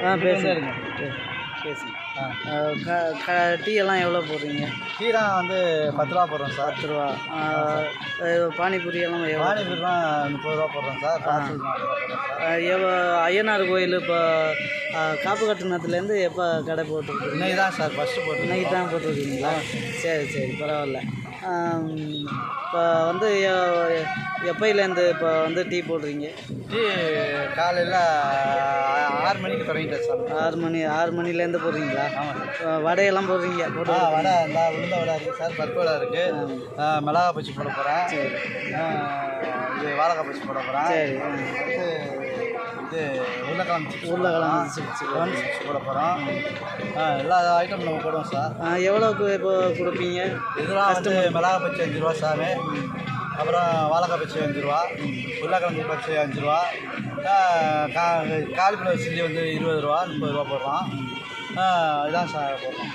ஆ இங்க பேசுங்க. இருங்க. பேசுங்க ஆ ஆ, க க டீ எல்லாம் எவ்வளோ போடுறீங்க? கீரை வந்து பத்து ரூபா போடுறோம் சார். பத்து ரூபா. பானிபூரி எல்லாம் பானிபூரிலாம் முப்பது ரூபா போடுறோம் சார். எவ்வளோ ஐயனார் கோயில் இப்போ காப்பு கட்டினத்துலேருந்து எப்போ கடை போட்டுருக்கீங்க? இன்னைக்கு தான் சார் ஃபஸ்ட்டு போட்டு இன்னைக்கு தான் போட்டுருக்கீங்களா? சரி சரி பரவாயில்ல. இப்போ வந்து எப்பையிலேருந்து இப்போ வந்து டீ போடுறீங்க? டீ காலையில் ஆறு மணிக்கு தொடங்கிட்டேன் சார் ஆறு மணி ஆறு மணிலேருந்து போடுறீங்களா? ஆமாம் சார் வடையெல்லாம் போடுறீங்க போட்டு வடை இந்த உளுந்த வடை இருக்குது சார் பருப்பு வடை இருக்குது மிளகா பச்சி போட போகிறேன் இது வாழைக்காய் பச்சி போட போகிறேன் சரி. இது உருளைக்கிழங்கு உருளைக்கிழங்கு lemon chips போட போகிறோம் எல்லா ஐட்டமும் நம்ம போடுவோம் சார். எவ்வளோக்கு இப்போ கொடுப்பீங்க? இதெல்லாம் வந்து மிளகா பச்சி அஞ்சு ரூபா சாமி. அப்புறம் வாழைக்காய் பச்சை அஞ்சு ரூபா உருளைக்கிழங்கு பச்சை அஞ்சு ரூபா கா காலிஃப்ளவர் சில்லி வந்து இருபது ரூபா முப்பது ரூபா போடுறோம். இதான் சார் போடுறோம்.